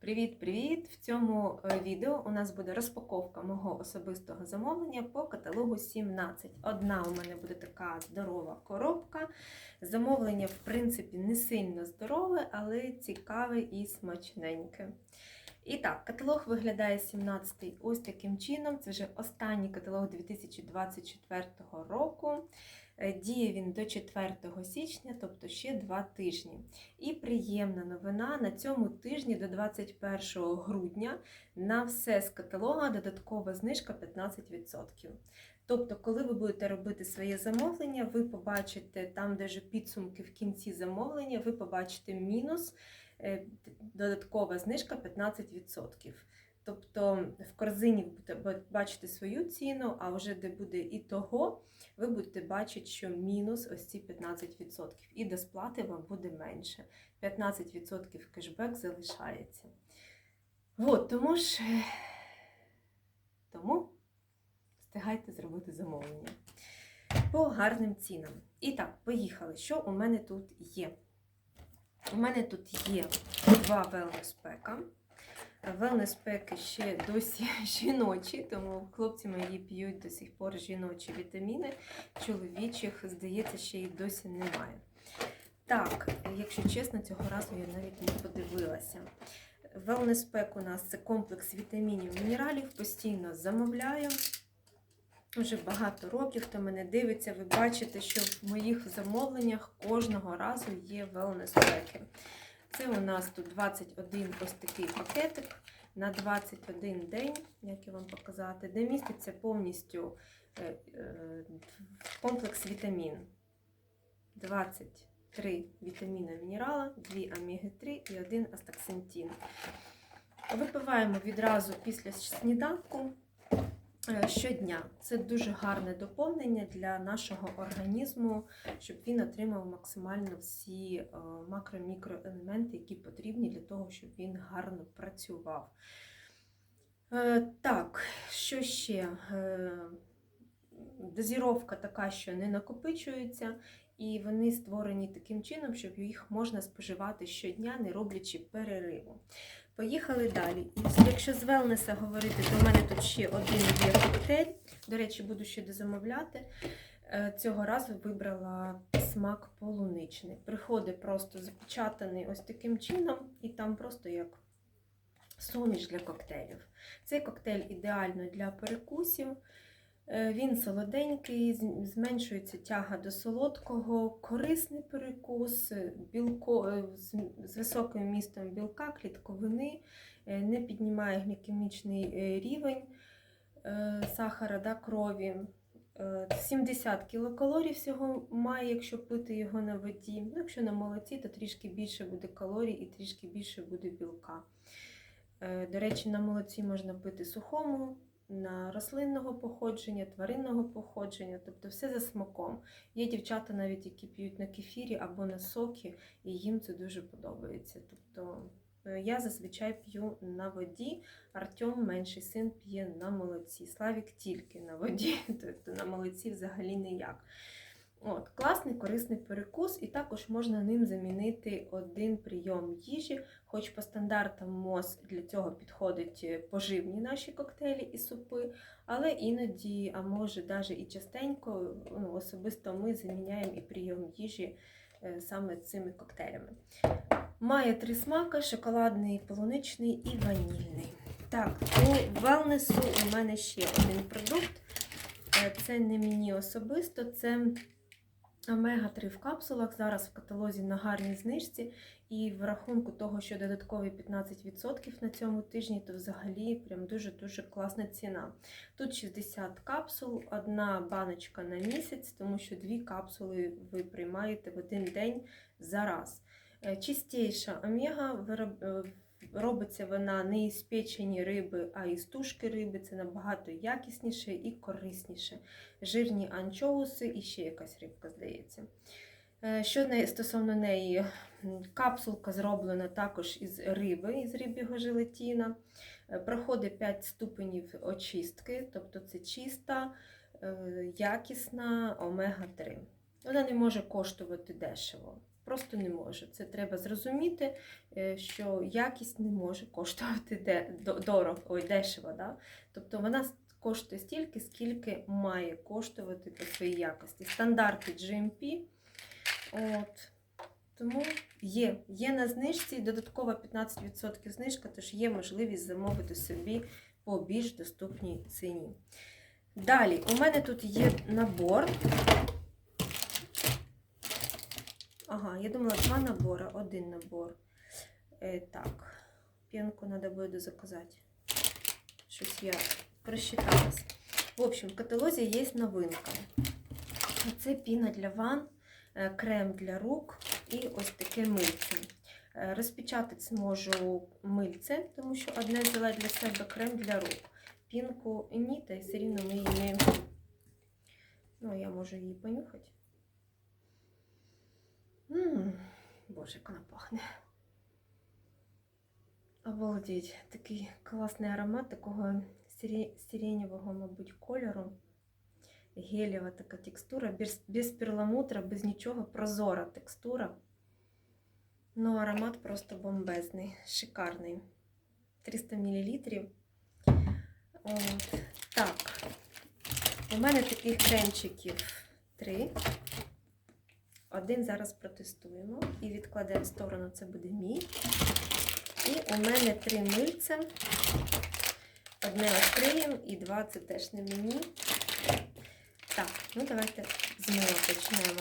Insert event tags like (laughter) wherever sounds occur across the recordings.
Привіт-привіт! В цьому е, відео у нас буде розпаковка мого особистого замовлення по каталогу 17. Одна у мене буде така здорова коробка. Замовлення, в принципі, не сильно здорове, але цікаве і смачненьке. І так, каталог виглядає 17-й ось таким чином. Це вже останній каталог 2024 року. Е, Діє він до 4 січня, тобто ще 2 тижні. І приємна новина на цьому тижні до 21 грудня на все з каталога додаткова знижка 15%. Тобто, коли ви будете робити своє замовлення, ви побачите там, де вже підсумки в кінці замовлення, ви побачите мінус е, додаткова знижка 15%. Тобто в корзині будете бачити свою ціну, а вже де буде і того, ви будете бачити, що мінус ось ці 15%. І до сплати вам буде менше. 15% кешбек залишається. От, тому ж е, тому встигайте зробити замовлення по гарним цінам. І так, поїхали. Що у мене тут є? У мене тут є два велнес-пека. Велнес-пеки ще досі (laughs) жіночі, тому хлопці мої п'ють до сих пор жіночі вітаміни. Чоловічих, здається, ще й досі немає. Так, якщо чесно, цього разу я навіть не подивилася. Велнес-пек у нас це комплекс вітамінів, мінералів, постійно замовляю. Вже багато років, хто мене дивиться, ви бачите, що в моїх замовленнях кожного разу є велнес-пеки. Це у нас тут 21 ось такий пакетик на 21 день, як я вам показати, де міститься повністю комплекс вітамін. 23 вітаміни мінерала, 2 омеги-3 і 1 астаксантин. Випиваємо відразу після сніданку щодня. Це дуже гарне доповнення для нашого організму, щоб він отримав максимально всі макро-мікроелементи, які потрібні для того, щоб він гарно працював. Так, що ще? Дозіровка така, що не накопичується, і вони створені таким чином, щоб їх можна споживати щодня, не роблячи перериву. Поїхали далі. Якщо з велнеса говорити, то в мене тут ще один є коктейль. До речі, буду ще дозамовляти. Цього разу вибрала смак полуничний. Приходить просто запечатаний ось таким чином, і там просто як суміш для коктейлів. Цей коктейль ідеально для перекусів. Він солоденький, зменшується тяга до солодкого, корисний перекус, білко, з високим містом білка, клітковини, не піднімає глікемічний рівень сахара да, крові. 70 кілокалорій всього має, якщо пити його на воді. Ну, Якщо на молоці, то трішки більше буде калорій і трішки більше буде білка. До речі, на молоці можна пити сухому на рослинного походження, тваринного походження, тобто все за смаком. Є дівчата, навіть які п'ють на кефірі або на соки, і їм це дуже подобається. Тобто я зазвичай п'ю на воді, Артем, менший син, п'є на молоці. Славік тільки на воді, (laughs) тобто на молоці взагалі ніяк. От, Класний корисний перекус, і також можна ним замінити один прийом їжі, хоч по стандартам МОЗ для цього підходять поживні наші коктейлі і супи, але іноді, а може навіть і частенько, ну, особисто ми заміняємо і прийом їжі саме цими коктейлями. Має три смаки: шоколадний, полуничний і ванільний. Так, у велнесу у мене ще один продукт. Це не мені особисто, це Омега-3 в капсулах зараз в каталозі на гарній знижці, і в рахунку того, що додаткові 15% на цьому тижні, то взагалі прям дуже-дуже класна ціна. Тут 60 капсул, одна баночка на місяць, тому що дві капсули ви приймаєте в один день за раз. Чистіша омега робиться вона не із печені риби, а із тушки риби. Це набагато якісніше і корисніше. Жирні анчоуси і ще якась рибка, здається. Що стосовно неї, капсулка зроблена також із риби, із риб'ього желатіна. Проходить 5 ступенів очистки, тобто це чиста, якісна омега-3. Вона не може коштувати дешево. Просто не може. Це треба зрозуміти, е, що якість не може коштувати дорого, ой, дешево. Да? Тобто вона коштує стільки, скільки має коштувати по своїй якості. Стандарти GMP. От. Тому є, є на знижці додатково 15% знижка, тож є можливість замовити собі по більш доступній ціні. Далі, у мене тут є набор. Ага, я думала, два набори, один набор. Е, так, пенку треба буде заказати. Щось я просчиталась. В общем, в каталозі є новинка. Це піна для ванн, е, крем для рук і ось таке мильце. Е, Розпечатати зможу мильце, тому що одне взяла для себе крем для рук. Пінку ні, та й все рівно ми її. не. Ну, я можу її понюхати. М, Боже, як вона пахне. Обалдеть, такий класний аромат такого сире- сиреневого, мабуть, кольору. Гелєва така текстура, без, без перламутра, без нічого, прозора текстура. Ну, аромат просто бомбезний, шикарний. 300 мл. От. Так. У мене таких кремчиків три. Один зараз протестуємо і відкладемо в сторону, це буде мій. І у мене три мильця. Одне відкриємо і два це теж не мені. Так, ну давайте з мила почнемо.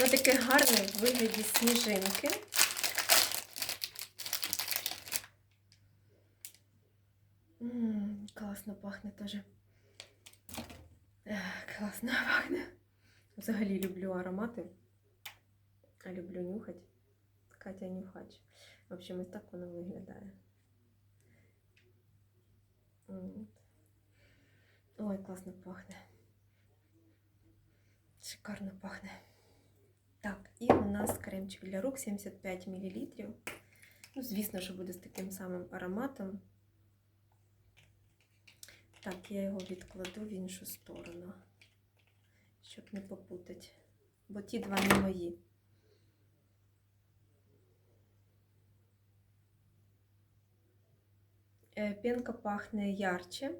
Ось таке гарне в вигляді сніжинки. М, класно пахне теж. Класно пахне. Взагалі люблю аромати. А люблю нюхати. Катя нюхач. В общем, ось так воно виглядає. Ой, класно пахне. Шикарно пахне. Так, і у нас кремчик для рук 75 мл. Ну, звісно, що буде з таким самим ароматом. Так, я його відкладу в іншу сторону, щоб не попутати. Бо ті два не мої. Е, Пінка пахне ярче,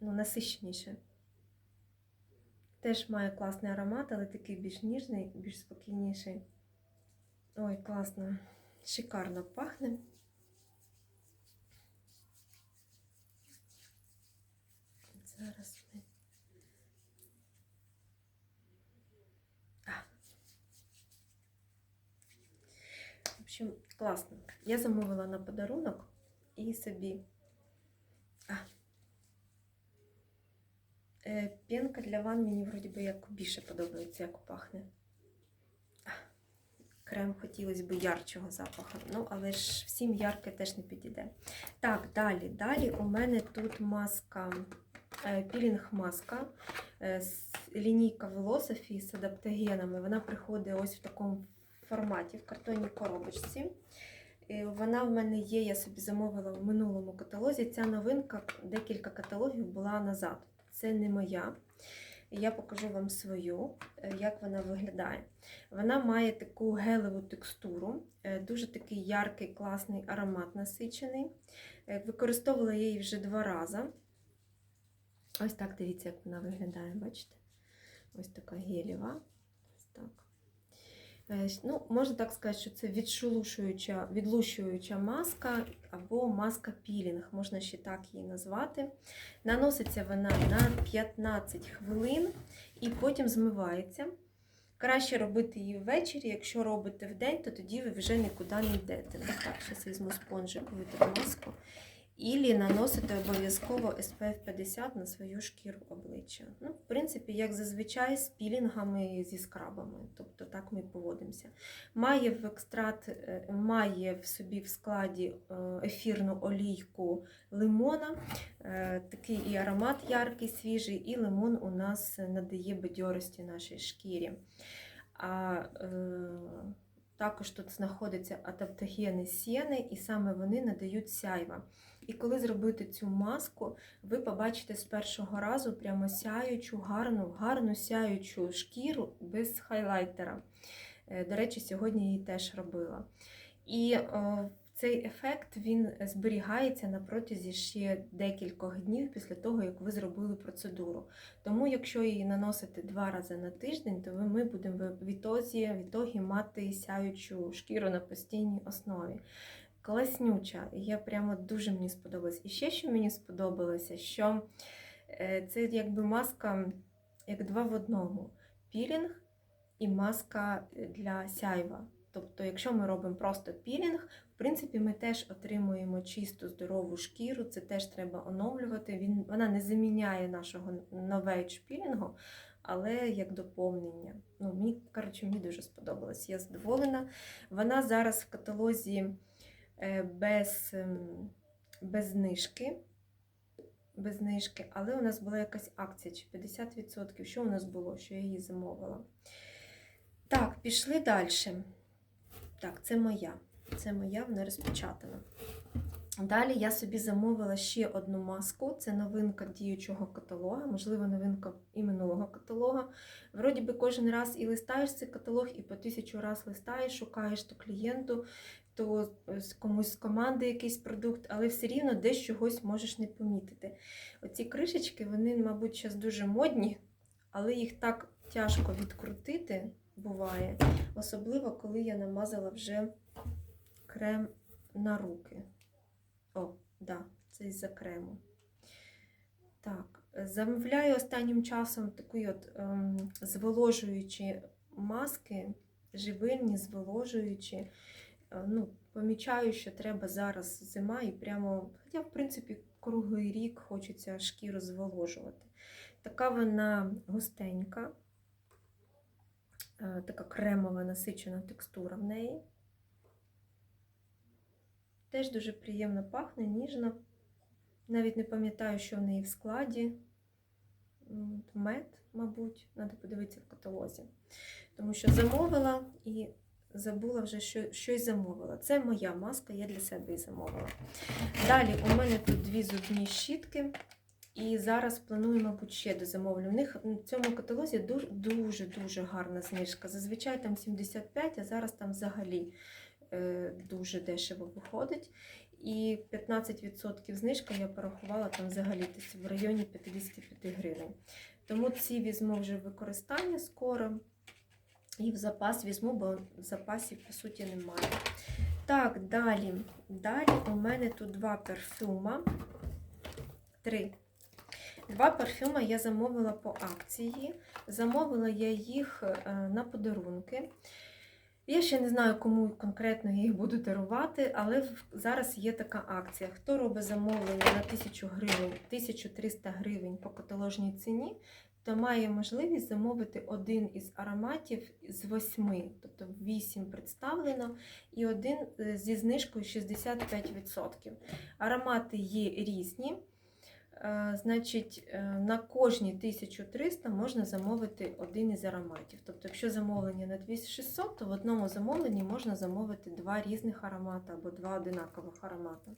ну, насиченіше. Теж має класний аромат, але такий більш ніжний, більш спокійніший. Ой, класно. Шикарно пахне. Зараз ми. А. В общем, класно. Я замовила на подарунок і собі. А. Е, Пінка для ванн мені вроді би як більше подобається, як пахне. А, Крем хотілося б ярчого запаху. Ну, але ж всім ярке теж не підійде. Так, далі. Далі у мене тут маска, е, пілінг-маска, е, лінійка Velosophy з адаптогенами. Вона приходить ось в такому форматі, в картонній коробочці. Е, Вона в мене є, я собі замовила в минулому каталозі. Ця новинка декілька каталогів була назад. Це не моя. Я покажу вам свою, е, як вона виглядає. Вона має таку гелеву текстуру, е, дуже такий яркий, класний аромат насичений. Використовувала я її вже два рази. Ось так дивіться, як вона виглядає, бачите? Ось така гелєва. Е, Ну, можна так сказати, що це відшелушуюча, відлущуюча маска або маска пілінг, можна ще так її назвати. Наноситься вона на 15 хвилин і потім змивається. Краще робити її ввечері, якщо робите вдень, то тоді ви вже нікуди не йдете. Так, зараз візьму спонжик, витру маску. Ілі наносити обов'язково SPF 50 на свою шкіру обличчя. Ну, в принципі, як зазвичай, з пілінгами зі скрабами. Тобто так ми поводимося. Має в екстракт, е, має в собі в складі е, ефірну олійку лимона. Е, Такий і аромат яркий, свіжий, і лимон у нас надає бадьорості нашій шкірі. А також тут знаходяться адаптогени сіни, і саме вони надають сяйва. І коли зробити цю маску, ви побачите з першого разу прямо сяючу, гарну, гарну сяючу шкіру без хайлайтера. Е, До речі, сьогодні її теж робила. І е, цей ефект він зберігається на протязі ще декількох днів після того, як ви зробили процедуру. Тому, якщо її наносити два рази на тиждень, то ми будемо в відтозі, в ітогі мати сяючу шкіру на постійній основі. Класнюча, я прямо дуже мені сподобалась. І ще що мені сподобалося, що е, це якби маска як два в одному: пілінг і маска для сяйва. Тобто, якщо ми робимо просто пілінг, в принципі, ми теж отримуємо чисту здорову шкіру, це теж треба оновлювати. Він, вона не заміняє нашого новейдж пілінгу, але як доповнення. Ну, мені, коротше, мені дуже сподобалось. Я задоволена. Вона зараз в каталозі е, без, ем, без знижки. Без знижки, але у нас була якась акція чи 50%. Що у нас було, що я її замовила? Так, пішли далі. Так, це моя. Це моя, вона розпечатана. Далі я собі замовила ще одну маску. Це новинка діючого каталога, можливо, новинка і минулого каталога. Вроді би кожен раз і листаєш цей каталог, і по тисячу раз листаєш, шукаєш то клієнту, то комусь з команди якийсь продукт, але все рівно десь чогось можеш не помітити. Оці кришечки, вони, мабуть, зараз дуже модні, але їх так тяжко відкрутити буває. Особливо, коли я намазала вже крем на руки. О, да, це із-за крему. Так, замовляю останнім часом такі от ем, зволожуючі маски, живильні, зволожуючі. Е, Ну, помічаю, що треба зараз зима і прямо, хоча, в принципі, круглий рік хочеться шкіру зволожувати. Така вона густенька, е, така кремова насичена текстура в неї. Теж дуже приємно пахне, ніжно. Навіть не пам'ятаю, що в неї в складі. Мед, мабуть, треба подивитися в каталозі. Тому що замовила і забула вже, що щось замовила. Це моя маска, я для себе її замовила. Далі у мене тут дві зубні щітки. І зараз планую, мабуть, ще дозамовлю. У них в цьому каталозі дуже- дуже-дуже гарна знижка. Зазвичай там 75, а зараз там взагалі е, дуже дешево виходить. І 15% знижка я порахувала там взагалі десь в районі 55 гривень. Тому ці візьму вже використання скоро. І в запас візьму, бо в запасі, по суті, немає. Так, далі. Далі у мене тут два парфюма. Три. Два парфюми я замовила по акції. Замовила я їх е, на подарунки. Я ще не знаю, кому конкретно їх буду дарувати, але зараз є така акція. Хто робить замовлення на 1000 гривень, 1300 гривень по каталожній ціні, то має можливість замовити один із ароматів з восьми, тобто 8 представлено, і один е, зі знижкою 65%. Аромати є різні. Е, Значить, е, на кожні 1300 можна замовити один із ароматів. Тобто, якщо замовлення на 2600, то в одному замовленні можна замовити два різних аромати або два одинакових аромати.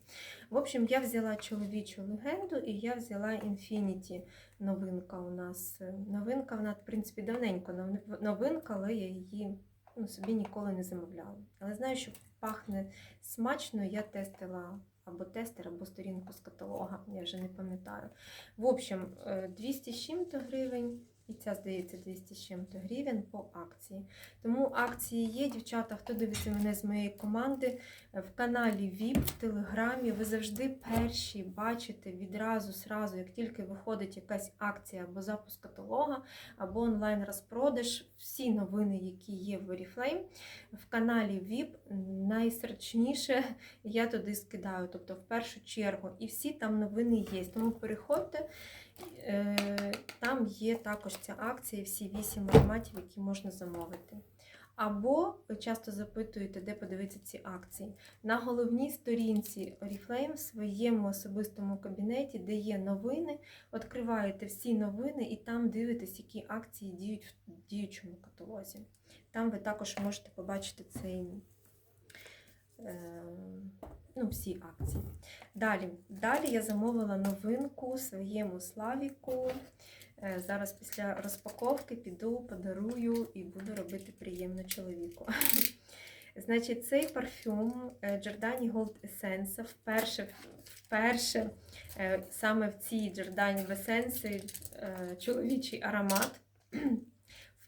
В общем, я взяла чоловічу легенду і я взяла Infinity новинка у нас. Е, Новинка, вона, в принципі, давненько новинка, але я її ну, собі ніколи не замовляла. Але знаю, що пахне смачно, я тестила або тестер, або сторінку з каталога, я вже не пам'ятаю. В общем, е, 200 з чим-то гривень, і ця, здається, 200 з чим-то гривень по акції. Тому акції є, дівчата, хто дивиться мене з моєї команди, е, в каналі VIP, в Телеграмі, ви завжди перші бачите відразу, сразу, як тільки виходить якась акція або запуск каталога, або онлайн-розпродаж, всі новини, які є в Oriflame, в каналі VIP найсрочніше я туди скидаю, тобто в першу чергу. І всі там новини є. Тому переходьте, там є також ця акція, всі вісім ароматів, які можна замовити. Або ви часто запитуєте, де подивитися ці акції. На головній сторінці Oriflame в своєму особистому кабінеті, де є новини, відкриваєте всі новини і там дивитесь, які акції діють в діючому каталозі. Там ви також можете побачити цей е, ну, всі акції. Далі, далі я замовила новинку своєму Славіку. Е, Зараз після розпаковки піду, подарую і буду робити приємно чоловіку. (laughs) Значить, цей парфюм е, Giordani Gold Essence вперше, вперше е, саме в цій Giordani в Essence чоловічий аромат. (clears throat)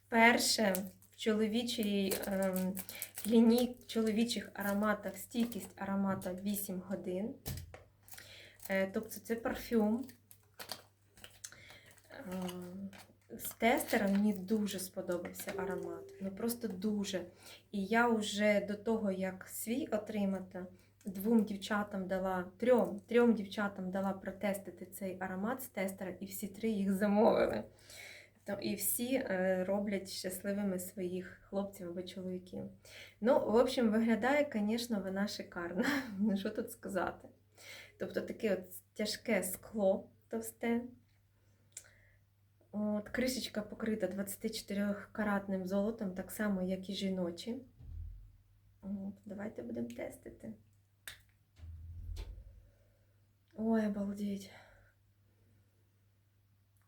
Вперше в чоловічій ем, ліній чоловічих ароматах стійкість аромата 8 годин. Е, Тобто це парфюм. Е, З тестера мені дуже сподобався аромат. Ну просто дуже. І я вже до того, як свій отримати, двом дівчатам дала, трьом, трьом дівчатам дала протестити цей аромат з тестера, і всі три їх замовили. То і всі е, роблять щасливими своїх хлопців або чоловіків. Ну, в общем, виглядає, звісно, вона шикарна. Ну, (laughs) що тут сказати? Тобто таке от тяжке скло товсте. От, кришечка покрита 24-каратним золотом, так само, як і жіночі. От, давайте будемо тестити. Ой, обалдеть.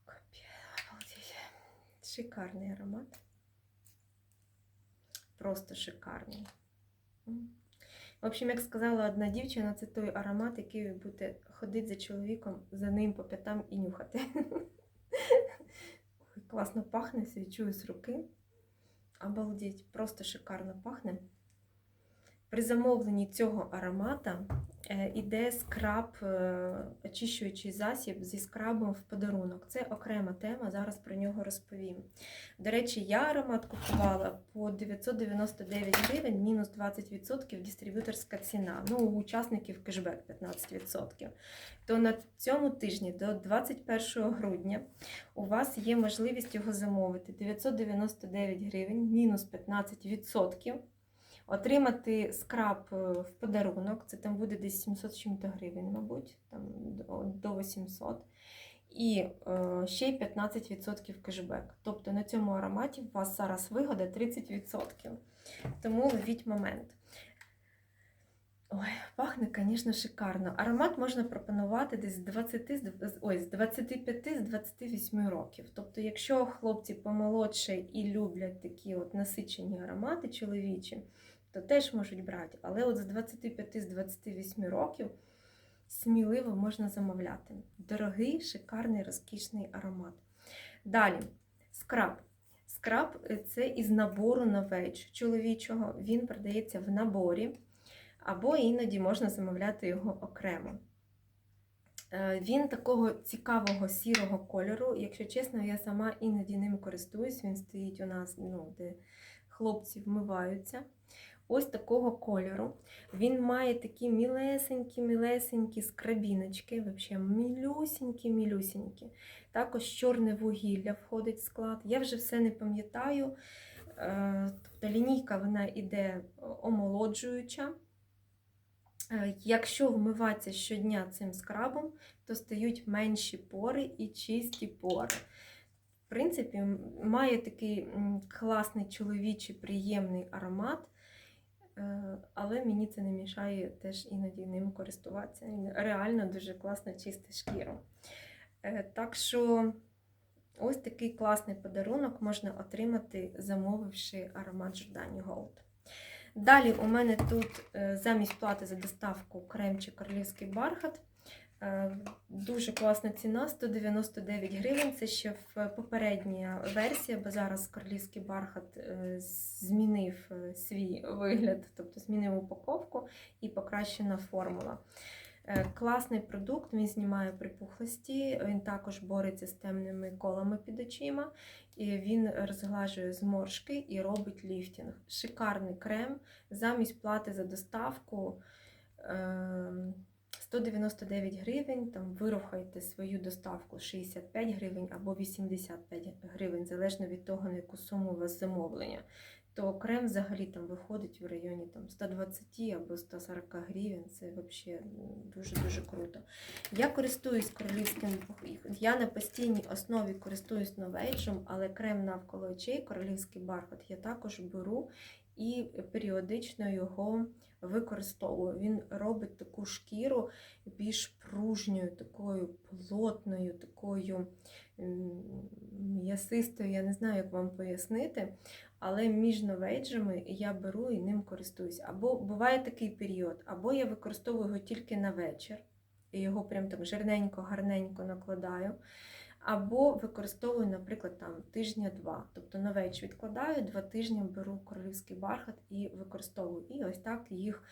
Капець, обалдеть. Шикарний аромат. Просто шикарний. В общем, як сказала одна дівчина, це той аромат, який ви будете ходити за чоловіком, за ним по п'ятам і нюхати. (laughs) Класно пахне, свічую з руки. Обалдеть, просто шикарно пахне. При замовленні цього аромата е, іде скраб, е, очищуючий засіб зі скрабом в подарунок. Це окрема тема, зараз про нього розповім. До речі, я аромат купувала по 999 гривень, мінус 20% дистриб'юторська ціна. Ну, у учасників кешбек 15%. То на цьому тижні до 21 грудня у вас є можливість його замовити 999 гривень, мінус 15%. Отримати скраб е, в подарунок, це там буде десь 700 чим-то гривень, мабуть, там до- до 800. І е, ще й 15% кешбек. Тобто на цьому ароматі у вас зараз вигода 30%. Тому ловіть момент. Ой, пахне, звісно, шикарно. Аромат можна пропонувати десь з 20, з дв- з- ой, з 25 з 28 років. Тобто, якщо хлопці помолодше і люблять такі от насичені аромати чоловічі, то теж можуть брати. Але от з 25 з 28 років сміливо можна замовляти. Дорогий, шикарний, розкішний аромат. Далі, скраб. Скраб е, це із набору на веч чоловічого. Він продається в наборі, або іноді можна замовляти його окремо. Е, Він такого цікавого сірого кольору. Якщо чесно, я сама іноді ним користуюсь. Він стоїть у нас, ну, де хлопці вмиваються. Ось такого кольору. Він має такі мілесенькі-мілесенькі скрабіночки, взагалі мілюсінькі-мілюсінькі. Також чорне вугілля входить в склад. Я вже все не пам'ятаю. Е, Тобто лінійка вона іде омолоджуюча. Е, Якщо вмиватися щодня цим скрабом, то стають менші пори і чисті пори. В принципі, має такий класний чоловічий приємний аромат, е, але мені це не мішає теж іноді ним користуватися. Реально дуже класно чистить шкіру. Е, Так що ось такий класний подарунок можна отримати, замовивши аромат Giordani Gold. Далі у мене тут е, замість плати за доставку кремчик королівський бархат. Е, Дуже класна ціна 199 гривень. Це ще попередня версія, бо зараз королівський бархат е, змінив е, свій вигляд, тобто змінив упаковку і покращена формула. Класний продукт, він знімає припухлості, він також бореться з темними колами під очима, і він розглажує зморшки і робить ліфтінг. Шикарний крем. Замість плати за доставку ем, 199 гривень, там вирухайте свою доставку 65 гривень або 85 гривень, залежно від того, на яку суму у вас замовлення. То крем взагалі там виходить в районі там, 120 або 140 гривень. Це взагалі дуже-дуже круто. Я користуюсь королівським, я на постійній основі користуюсь новейджем, але крем навколо очей, королівський бархат, я також беру і періодично його використовую. Він робить таку шкіру більш пружньою, такою плотною, такою м'ясистою, я не знаю, як вам пояснити. Але між новейджами я беру і ним користуюсь. Або буває такий період, або я використовую його тільки на вечір, і його прям так жирненько, гарненько накладаю. Або використовую, наприклад, там тижня-два. Тобто на веч відкладаю, два тижні беру королівський бархат і використовую. І ось так їх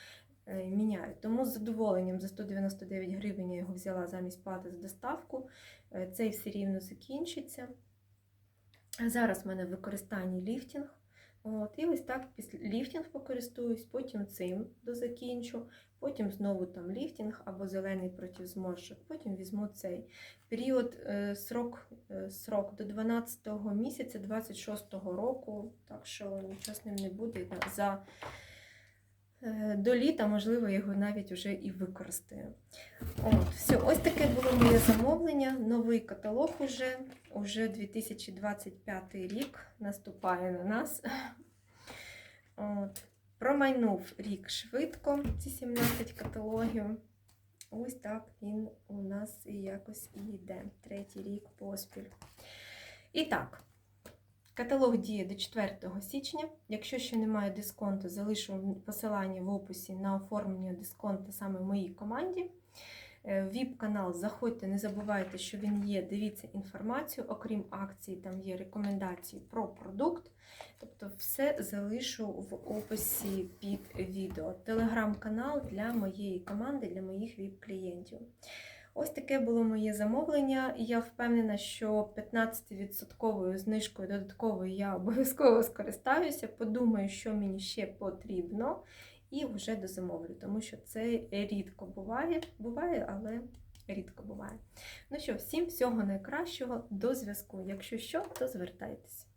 е, міняю. Тому з задоволенням за 199 гривень я його взяла замість плати за доставку. Е, Цей все рівно закінчиться. Зараз в мене в використанні ліфтінг. От, і ось так після ліфтінг покористуюсь, потім цим дозакінчу, потім знову там ліфтінг або зелений проти зморшок, потім візьму цей. Період е, срок, е, срок до 12 місяця 26 року, так що нічого з ним не буде. За, е, до літа, можливо, його навіть вже і використаю. От, все, ось таке було моє замовлення. Новий каталог уже. Уже 2025 рік наступає на нас. (laughs) От. Промайнув рік швидко, ці 17 каталогів. Ось так він у нас і якось і йде. Третій рік поспіль. І так, каталог діє до 4 січня. Якщо ще немає дисконту, залишу посилання в описі на оформлення дисконту саме в моїй команді. Е, Віп-канал, заходьте, не забувайте, що він є. Дивіться інформацію, окрім акцій, там є рекомендації про продукт. Тобто, все залишу в описі під відео. Телеграм-канал для моєї команди, для моїх віп-клієнтів. Ось таке було моє замовлення. Я впевнена, що 15% знижкою додатковою я обов'язково скористаюся. Подумаю, що мені ще потрібно і вже дозамовлю, тому що це рідко буває, буває, але рідко буває. Ну що, всім всього найкращого, до зв'язку. Якщо що, то звертайтеся.